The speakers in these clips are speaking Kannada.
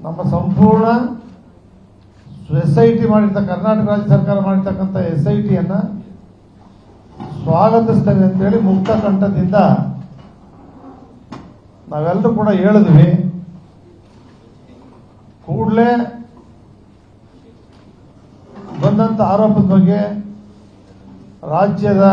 ನಮ್ಮ ಸಂಪೂರ್ಣ ಎಸ್ ಐ ಟಿ ಮಾಡಿರ್ತಕ್ಕ ಕರ್ನಾಟಕ ರಾಜ್ಯ ಸರ್ಕಾರ ಮಾಡಿರ್ತಕ್ಕಂಥ ಎಸ್ ಐ ಟಿಯನ್ನ ಸ್ವಾಗತಿಸ್ತೇವೆ ಅಂತೇಳಿ ಮುಕ್ತ ಕಂಠದಿಂದ ನಾವೆಲ್ಲರೂ ಕೂಡ ಹೇಳಿದ್ವಿ. ಕೂಡಲೇ ಬಂದಂತ ಆರೋಪದ ಬಗ್ಗೆ ರಾಜ್ಯದ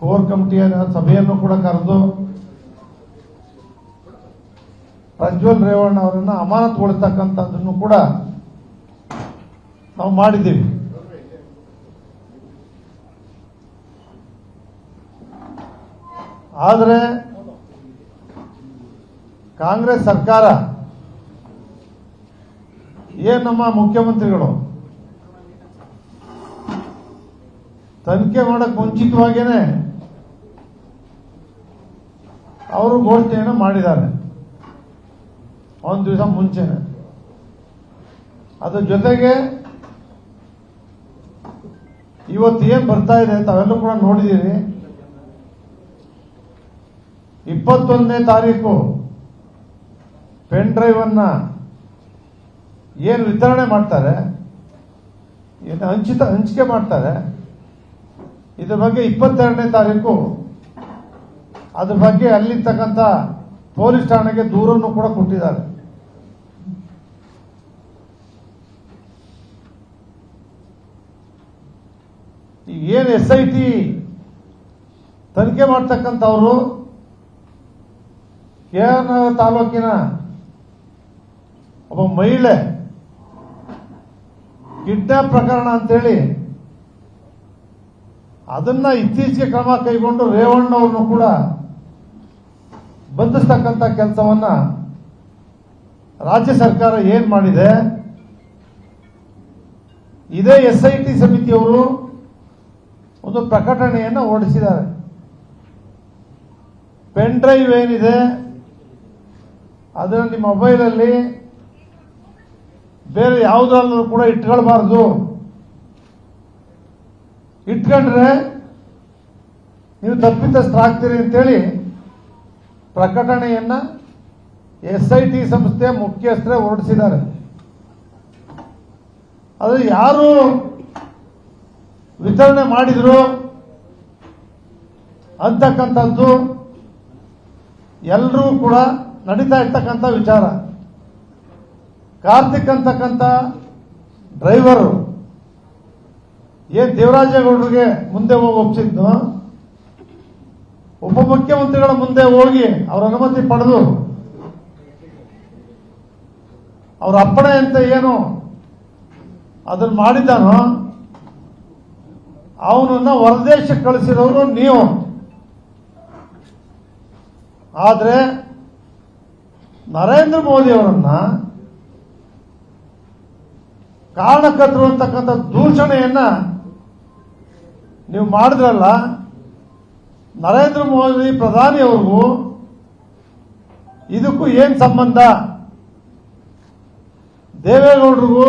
ಕೋರ್ ಕಮಿಟಿಯ ಸಭೆಯನ್ನು ಕೂಡ ಕರೆದು ಪ್ರಜ್ವಲ್ ರೇವಣ್ಣ ಅವರನ್ನ ಅಮಾನತುಗೊಳಿಸ್ತಕ್ಕಂಥದ್ದನ್ನು ಕೂಡ ನಾವು ಮಾಡಿದ್ದೀವಿ. ಆದರೆ ಕಾಂಗ್ರೆಸ್ ಸರ್ಕಾರ ಏನು ನಮ್ಮ ಮುಖ್ಯಮಂತ್ರಿಗಳು ತನಿಖೆ ಮಾಡಕ್ ಮುಂಚಿತವಾಗೇನೆ ಅವರು ಘೋಷಣೆಯನ್ನು ಮಾಡಿದ್ದಾರೆ. ಒಂದು ದಿವಸ ಮುಂಚೆನೆ. ಅದ್ರ ಜೊತೆಗೆ ಇವತ್ತು ಏನ್ ಬರ್ತಾ ಇದೆ ತಾವೆಲ್ಲರೂ ಕೂಡ ನೋಡಿದ್ದೀರಿ ಇಪ್ಪತ್ತೊಂದನೇ ತಾರೀಕು ಪೆನ್ ಡ್ರೈವ್ ಅನ್ನ ಏನು ವಿತರಣೆ ಮಾಡ್ತಾರೆ, ಏನು ಹಂಚಿತ, ಹಂಚಿಕೆ ಮಾಡ್ತಾರೆ, ಇದ್ರ ಬಗ್ಗೆ ಇಪ್ಪತ್ತೆರಡನೇ ತಾರೀಕು, ಅದ್ರ ಬಗ್ಗೆ ಅಲ್ಲಿರ್ತಕ್ಕಂಥ ಪೊಲೀಸ್ ಠಾಣೆಗೆ ದೂರನ್ನು ಕೂಡ ಕೊಟ್ಟಿದ್ದಾರೆ. ಏನು ಎಸ್ ಐ ಟಿ ತನಿಖೆ ಮಾಡ್ತಕ್ಕಂಥವ್ರು ಕೆ ತಾಲೂಕಿನ ಒಬ್ಬ ಮಹಿಳೆ ಕಿಡ್ನಾಪ್ ಪ್ರಕರಣ ಅಂತೇಳಿ ಅದನ್ನ ಇತ್ತೀಚೆಗೆ ಕ್ರಮ ಕೈಗೊಂಡು ರೇವಣ್ಣ ರೇವಣ್ಣವ್ರನ್ನು ಕೂಡ ಬಂಧಿಸ್ತಕ್ಕಂಥ ಕೆಲಸವನ್ನ ರಾಜ್ಯ ಸರ್ಕಾರ ಏನ್ ಮಾಡಿದೆ? ಇದೇ ಎಸ್ ಐ ಟಿ ಸಮಿತಿಯವರು ಒಂದು ಪ್ರಕಟಣೆಯನ್ನು ಹೊರಡಿಸಿದ್ದಾರೆ. ಪೆನ್ ಡ್ರೈವ್ ಏನಿದೆ? ಅದನ್ನು ನಿಮ್ಮ ಮೊಬೈಲಲ್ಲಿ ಬೇರೆ ಯಾವುದಾದ್ರೂ ಕೂಡ ಇಟ್ಕೊಳ್ಬಾರ್ದು. ಇಟ್ಕೊಂಡ್ರೆ ನೀವು ತಪ್ಪಿತಸ್ಥರಾಗ್ತೀರಿ ಅಂತೇಳಿ ಪ್ರಕಟಣೆಯನ್ನ ಎಸ್ ಐ ಟಿ ಸಂಸ್ಥೆ ಮುಖ್ಯಸ್ಥರೇ ಹೊರಡಿಸಿದ್ದಾರೆ. ಅದು ಯಾರು ವಿತರಣೆ ಮಾಡಿದ್ರು. ಅಂತಕ್ಕಂಥದ್ದು ಎಲ್ಲರೂ ಕೂಡ ನಡೀತಾ ಇರ್ತಕ್ಕಂಥ ವಿಚಾರ. ಕಾರ್ತಿಕ್ ಅಂತಕ್ಕಂಥ ಡ್ರೈವರು ಏನ್ ದೇವರಾಜೇಗೌಡರಿಗೆ ಮುಂದೆ ಹೋಗಿ ಒಪ್ಪಿಸಿದ್ದು ಉಪಮುಖ್ಯಮಂತ್ರಿಗಳ ಮುಂದೆ ಹೋಗಿ ಅವರ ಅನುಮತಿ ಪಡೆದು ಅವರ ಅಪ್ಪಣೆ ಅಂತ ಏನು ಅದನ್ನು ಮಾಡಿದ್ದಾನೋ ಅವನನ್ನ ಹೊರದೇಶಕ್ಕೆ ಕಳಿಸಿದವರು ನೀವು. ಆದ್ರೆ ನರೇಂದ್ರ ಮೋದಿ ಅವರನ್ನ ಕಾರಣಕರ್ತರು ಅಂತಕ್ಕಂಥ ದೂಷಣೆಯನ್ನ ನೀವು ಮಾಡಿದ್ರಲ್ಲ, ನರೇಂದ್ರ ಮೋದಿ ಪ್ರಧಾನಿ ಅವ್ರಿಗೂ ಇದಕ್ಕೂ ಏನ್ ಸಂಬಂಧ? ದೇವೇಗೌಡರಿಗೂ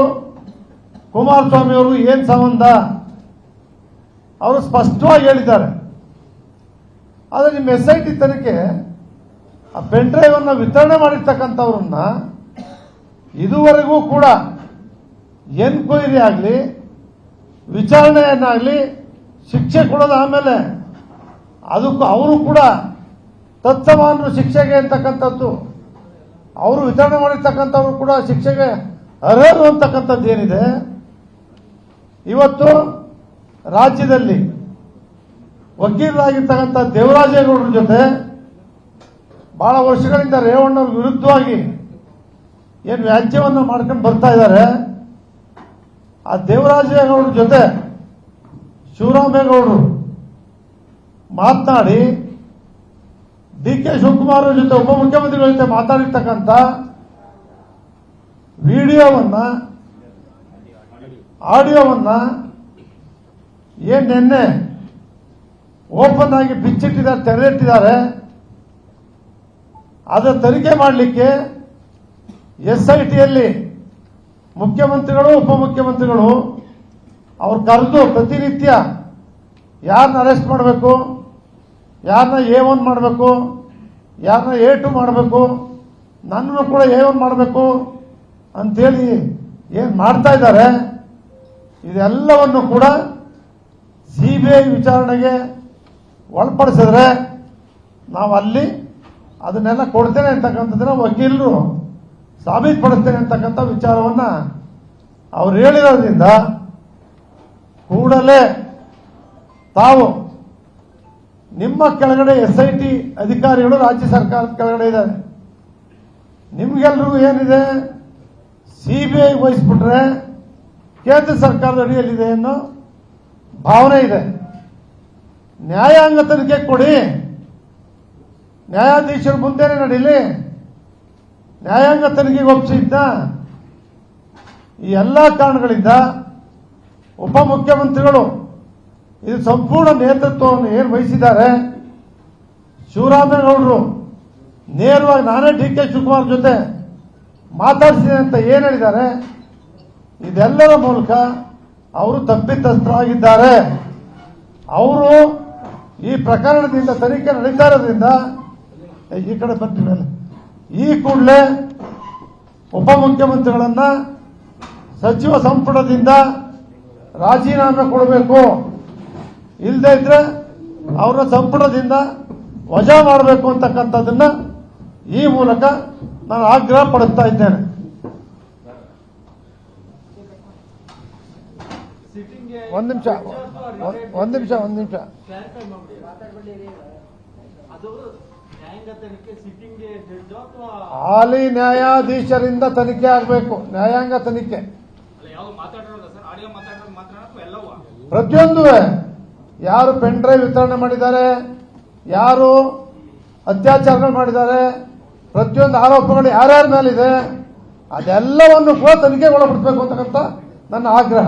ಕುಮಾರಸ್ವಾಮಿ ಅವ್ರಿಗೂ ಏನ್ ಸಂಬಂಧ? ಅವರು ಸ್ಪಷ್ಟವಾಗಿ ಹೇಳಿದ್ದಾರೆ. ಆದರೆ ನಿಮ್ಮ ಎಸ್ ಐ ಟಿ ತನಿಖೆ, ಆ ಪೆನ್ ಡ್ರೈವ್ ಅನ್ನ ವಿತರಣೆ ಮಾಡಿರ್ತಕ್ಕಂಥವ್ರನ್ನ ಇದುವರೆಗೂ ಕೂಡ ಎನ್ಕ್ವೈರಿ ಆಗಲಿ, ವಿಚಾರಣೆಯನ್ನಾಗಲಿ ಶಿಕ್ಷೆ ಕೊಡೋದು ಆಮೇಲೆ ಅದಕ್ಕೂ ಅವರು ಕೂಡ ತತ್ಸಮಾನರು ಶಿಕ್ಷೆಗೆ ಅಂತಕ್ಕಂಥದ್ದು, ಅವರು ವಿತರಣೆ ಮಾಡಿರ್ತಕ್ಕಂಥವ್ರು ಕೂಡ ಶಿಕ್ಷೆಗೆ ಅರ್ಹರು ಅಂತಕ್ಕಂಥದ್ದು ಏನಿದೆ? ಇವತ್ತು ರಾಜ್ಯದಲ್ಲಿ ವಕೀಲರಾಗಿರ್ತಕ್ಕಂಥ ದೇವರಾಜೇಗೌಡರ ಜೊತೆ ಬಹಳ ವರ್ಷಗಳಿಂದ ರೇವಣ್ಣವ್ರ ವಿರುದ್ಧವಾಗಿ ಏನು ವ್ಯಾಜ್ಯವನ್ನು ಮಾಡ್ಕೊಂಡು ಬರ್ತಾ ಇದ್ದಾರೆ. ಆ ದೇವರಾಜೇಗೌಡರ ಜೊತೆ ಶಿವರಾಮೇಗೌಡರು ಮಾತನಾಡಿ ಡಿ ಕೆ ಶಿವಕುಮಾರ್ ಜೊತೆ ಉಪಮುಖ್ಯಮಂತ್ರಿಗಳ ಜೊತೆ ಮಾತಾಡಿರ್ತಕ್ಕಂಥ ವಿಡಿಯೋವನ್ನ, ಆಡಿಯೋವನ್ನ ಏನ್ ನಿನ್ನೆ? ಓಪನ್ ಆಗಿ ಬಿಚ್ಚಿಟ್ಟಿದ್ದಾರೆ ತೆರೆ ಇಟ್ಟಿದ್ದಾರೆ ಅದರ ತನಿಖೆ ಮಾಡಲಿಕ್ಕೆ ಎಸ್ ಐ ಟಿಯಲ್ಲಿ ಮುಖ್ಯಮಂತ್ರಿಗಳು, ಉಪಮುಖ್ಯಮಂತ್ರಿಗಳು ಅವ್ರು ಕರೆದು ಪ್ರತಿನಿತ್ಯ ಯಾರನ್ನ ಅರೆಸ್ಟ್ ಮಾಡಬೇಕು ಯಾರನ್ನ ಎ ಒನ್ ಮಾಡಬೇಕು ಯಾರನ್ನ ಎ ಟು ಮಾಡಬೇಕು, ನನ್ನನ್ನು ಕೂಡ ಎ ಒನ್ ಮಾಡಬೇಕು ಅಂತೇಳಿ ಏನು ಮಾಡ್ತಾ ಇದ್ದಾರೆ, ಇದೆಲ್ಲವನ್ನು ಕೂಡ ಸಿ ಬಿ ಐ ವಿಚಾರಣೆಗೆ ಒಳಪಡಿಸಿದ್ರೆ ನಾವು ಅಲ್ಲಿ ಅದನ್ನೆಲ್ಲ ಕೊಡ್ತೇನೆ ಅಂತಕ್ಕಂಥದ್ದನ್ನ ವಕೀಲರು ಸಾಬೀತುಪಡಿಸ್ತೇನೆ ಅಂತಕ್ಕಂಥ ವಿಚಾರವನ್ನ ಅವ್ರು ಹೇಳಿರೋದ್ರಿಂದ ಕೂಡಲೇ ತಾವು ನಿಮ್ಮ ಕೆಳಗಡೆ ಎಸ್ ಐ ಟಿ ಅಧಿಕಾರಿಗಳು ರಾಜ್ಯ ಸರ್ಕಾರದ ಕೆಳಗಡೆ ಇದ್ದಾರೆ. ನಿಮ್ಗೆಲ್ರಿಗೂ ಏನಿದೆ? ಸಿ ಬಿ ಐ ವಹಿಸ್ಬಿಟ್ರೆ ಕೇಂದ್ರ ಸರ್ಕಾರದ ಅಡಿಯಲ್ಲಿದೆ ಅನ್ನೋ ಭಾವನೆ ಇದೆ. ನ್ಯಾಯಾಂಗ ತನಿಖೆ ಕೊಡಿ. ನ್ಯಾಯಾಧೀಶರು ಮುಂದೆನೆ ನಡೀಲಿ. ನ್ಯಾಯಾಂಗ ತನಿಖೆಗೆ ಒಪ್ಪಿಸಿದ್ದ ಈ ಎಲ್ಲ ಕಾರಣಗಳಿಂದ ಉಪಮುಖ್ಯಮಂತ್ರಿಗಳು ಇದು ಸಂಪೂರ್ಣ ನೇತೃತ್ವವನ್ನು ಏನು ವಹಿಸಿದ್ದಾರೆ? ಶಿವರಾಮೇಗೌಡರು ನೇರವಾಗಿ ನಾನೇ ಡಿ ಕೆ ಶಿವಕುಮಾರ್ ಜೊತೆ ಮಾತಾಡ್ತೀನಿ ಅಂತ ಏನು ಹೇಳಿದ್ದಾರೆ? ಇದೆಲ್ಲರ ಮೂಲಕ ಅವರು ತಪ್ಪಿತಸ್ಥರಾಗಿದ್ದಾರೆ. ಅವರು ಈ ಪ್ರಕರಣದಿಂದ ತನಿಖೆ ನಡೀತಾ ಇರೋದ್ರಿಂದ ಈ ಕಡೆ ಮೇಲೆ ಈ ಕೂಡಲೇ ಉಪಮುಖ್ಯಮಂತ್ರಿಗಳನ್ನ ಸಚಿವ ಸಂಪುಟದಿಂದ ರಾಜೀನಾಮೆ ಕೊಡಬೇಕು. ಇಲ್ಲದೆ ಇದ್ರೆ ಅವರ ಸಂಪುಟದಿಂದ ವಜಾ ಮಾಡಬೇಕು ಅಂತಕ್ಕಂಥದ್ದನ್ನ ಈ ಮೂಲಕ ನಾನು ಆಗ್ರಹ ಪಡಿಸ್ತಾ ಇದ್ದೇನೆ. ಒಂದ್ ನಿಮಿಷ, ಒಂದು ನಿಮಿಷ ಒಂದು ನಿಮಿಷ. ಹಾಲಿ ನ್ಯಾಯಾಧೀಶರಿಂದ ತನಿಖೆ ಆಗಬೇಕು, ನ್ಯಾಯಾಂಗ ತನಿಖೆ. ಪ್ರತಿಯೊಂದು ಯಾರು ಪೆನ್ ಡ್ರೈವ್ ವಿತರಣೆ ಮಾಡಿದ್ದಾರೆ, ಯಾರು ಅತ್ಯಾಚಾರಗಳು ಮಾಡಿದ್ದಾರೆ, ಪ್ರತಿಯೊಂದು ಆರೋಪಗಳು ಯಾರ್ಯಾರ ಮೇಲಿದೆ, ಅದೆಲ್ಲವನ್ನು ಕೂಡ ತನಿಖೆಗೊಳಪಡಿಸಬೇಕು ಅಂತಕ್ಕಂಥ ನನ್ನ ಆಗ್ರಹ.